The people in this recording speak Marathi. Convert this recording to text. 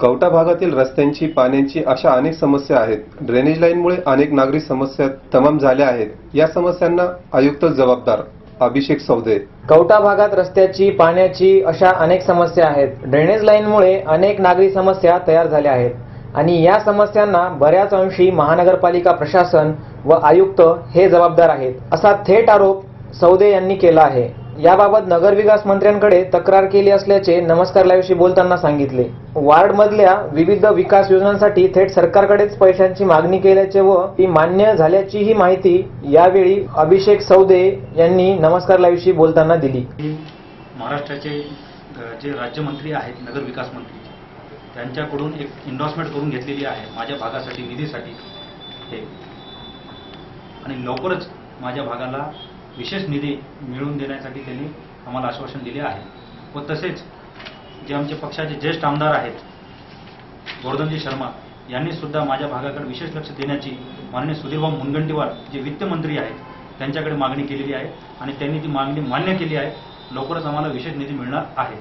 कवटा भागातील रस्त्यांची पाण्याची अशा अनेक समस्या आहेत. ड्रेनेज लाईनमुळे अनेक नागरिक समस्या तमाम झाल्या आहेत. या समस्यांना आयुक्त जबाबदार अभिषेक सौदे. कवटा भागात रस्त्याची पाण्याची अशा अनेक समस्या आहेत. ड्रेनेज लाईनमुळे अनेक नागरी समस्या तयार झाल्या आहेत. आणि या समस्यांना बऱ्याच अंशी महानगरपालिका प्रशासन व आयुक्त हे जबाबदार आहेत. असा थेट आरोप सौदे यांनी केला आहे. याबाबत नगरविकास मंत्र्यांकडे तक्रार केली असल्याचे नमस्कार लाईव्हशी बोलताना सांगितले. वार्डमधल्या विविध विकास योजनांसाठी थेट सरकारकडेच पैशांची मागणी केल्याचे व ती मान्य झाल्याचीही माहिती यावेळी अभिषेक सौदे यांनी नमस्कार लाईव्हशी बोलताना दिली. महाराष्ट्राचे जे राज्यमंत्री आहेत नगर विकास मंत्री त्यांच्याकडून एक इन्व्हेस्टमेंट करून घेतलेली आहे माझ्या भागासाठी निधीसाठी. आणि लवकरच माझ्या भागाला विशेष निधी मिळवून देण्यासाठी त्यांनी आम्हाला आश्वासन दिले आहे. व तसेच जे आमचे पक्षाचे ज्येष्ठ आमदार आहेत गोवर्धनजी शर्मा यांनी सुद्धा माझ्या भागाकडे विशेष लक्ष देण्याची माननीय सुधीरभाऊ मुनगंटीवार जे वित्तमंत्री आहेत त्यांच्याकडे मागणी केलेली आहे आणि त्यांनी ती मागणी मान्य केली आहे. लवकरच आम्हाला विशेष निधी मिळणार आहे.